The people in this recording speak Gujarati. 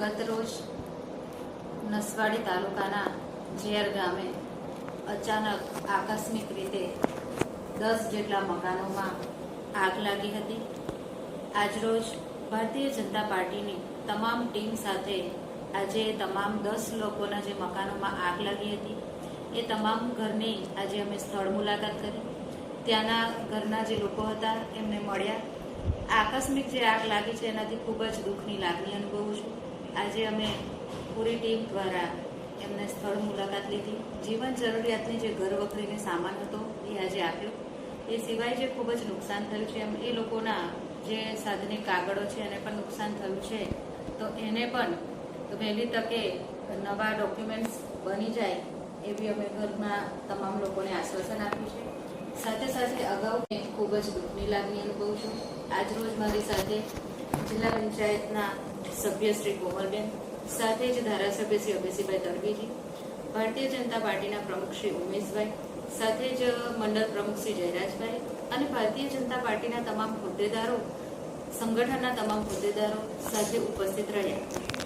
ગત રોજ નસવાડી તાલુકાના ઝેર ગામે અચાનક આકસ્મિક રીતે દસ જેટલા મકાનોમાં આગ લાગી હતી. આજરોજ ભારતીય જનતા પાર્ટીની તમામ ટીમ સાથે આજે તમામ દસ લોકોના જે મકાનોમાં આગ લાગી હતી, એ તમામ ઘરની આજે અમે સ્થળ મુલાકાત કરી. ત્યાંના ઘરના જે લોકો હતા, એમને મળ્યા. આકસ્મિક જે આગ લાગી છે, એનાથી ખૂબ જ દુઃખની લાગણી અનુભવું છું. આજે અમે પૂરી ટીમ દ્વારા એમને સ્થળ મુલાકાત લીધી. જીવન જરૂરિયાતની જે ઘર વખરીને સામાન હતો એ આજે આપ્યો. એ સિવાય જે ખૂબ જ નુકસાન થયું છે એમ, એ લોકોના જે સાધનિક કાગળો છે એને પણ નુકસાન થયું છે. તો એને પણ વહેલી તકે નવા ડોક્યુમેન્ટ્સ બની જાય એવી અમે ઘરમાં તમામ લોકોને આશ્વાસન આપ્યું છે. સાથે સાથે અગાઉ ખૂબ જ દુઃખની લાગણી અનુભવું છું. આજરોજ મારી સાથે જિલ્લા પંચાયતના સભ્ય શ્રી કોમલબેન, સાથે જ ધારાસભ્ય શ્રી અભયસિંહભાઈ તરવીજી ભારતીય જનતા પાર્ટીના પ્રમુખ શ્રી ઉમેશભાઈ, સાથે જ મંડળ પ્રમુખ શ્રી જયરાજભાઈ અને ભારતીય જનતા પાર્ટીના તમામ હોદ્દેદારો, સંગઠનના તમામ હોદ્દેદારો સાથે ઉપસ્થિત રહ્યા.